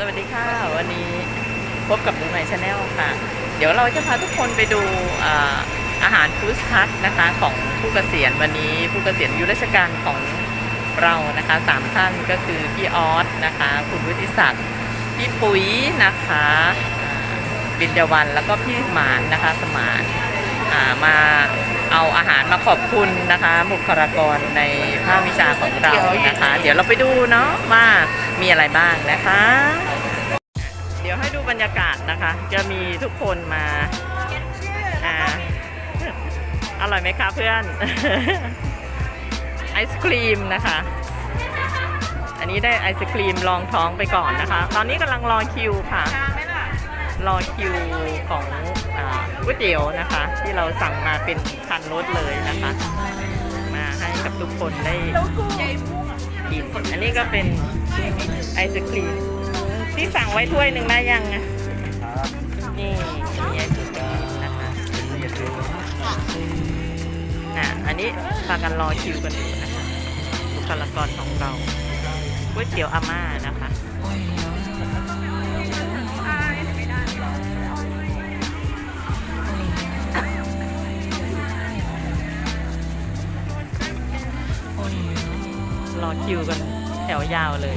สวัสดีค่ะ วันนี้พบกับดูในชาแนลค่ะ เดี๋ยวเราจะพาทุกคนไปดูอาหารฟู้ดทัคนะคะของผู้เกษียณวันนี้ ผู้เกษียณยุราชการของเรานะคะสามท่านก็คือพี่ออสนะคะ คุณวุฒิศักดิ์พี่ปุ๋ยนะคะบินเดวันแล้วก็พี่หมานนะคะสมาน เอาอาหารมาขอบคุณนะคะ บุคลากรในภาควิชาของเรานะคะ เดี๋ยวเราไปดูเนาะว่ามีอะไรบ้างนะคะ เดี๋ยวให้ดูบรรยากาศนะคะ จะมีทุกคนมาอ่าอร่อยไหมคะเพื่อน ไอศครีมนะคะ อันนี้ได้ไอศครีมรองท้องไปก่อนนะคะ ตอนนี้กำลังรอคิวค่ะ รอคิวของอก๋วยเตี๋ยวนะคะ ที่เราสั่งมาเป็นคันรถเลยนะคะ มาให้กับทุกคนได้กินอันนี้ก็เป็นไอศครีมที่สั่งไว้ถ้วยหนึ่งได้ยังอะนี่มีไอศครีมนะคะอะอันนี้พากันรอคิวกันอยู่นะคะบุคลากรของเราก๋วยเตี๋ยวอาม่านะคะ อคิวกันแถวยาวเลย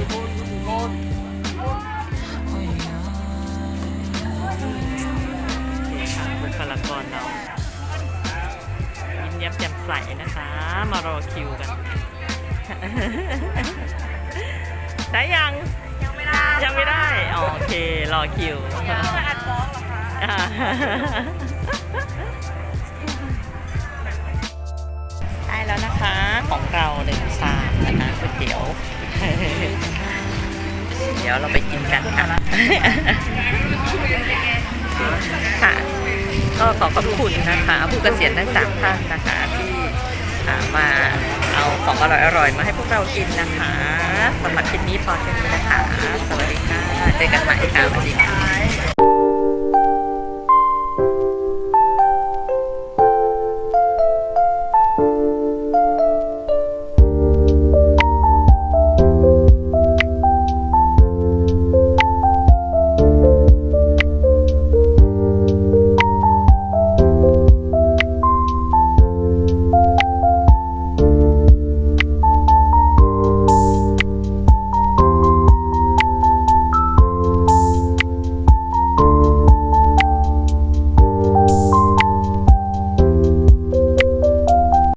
นี่ค่ะบุคลากรเรายิ้มแย้มแจ่มใสนะคะ มารอคิวกัน ได้ยัง ยังไม่ได้ ยังไม่ได้อ๋อโอเค รอคิวยังไม่อัดฟ้องหรอคะอ่าได้แล้วนะคะ ของเราหนึ่งชามนะคะก๋วยเตี๋ยว เดี๋ยวเราไปกินกันค่ะค่ะก็ขอขอบคุณนะคะ ผู้เกษียณทั้งสามท่านนะคะที่อ่ามาเอาของอร่อยๆมาให้พวกเรากินนะคะสำหรับคลิปนี้พอแค่นี้นะคะ สวัสดีค่ะเจอกันใหม่ค่ะสวัสดีค่ะ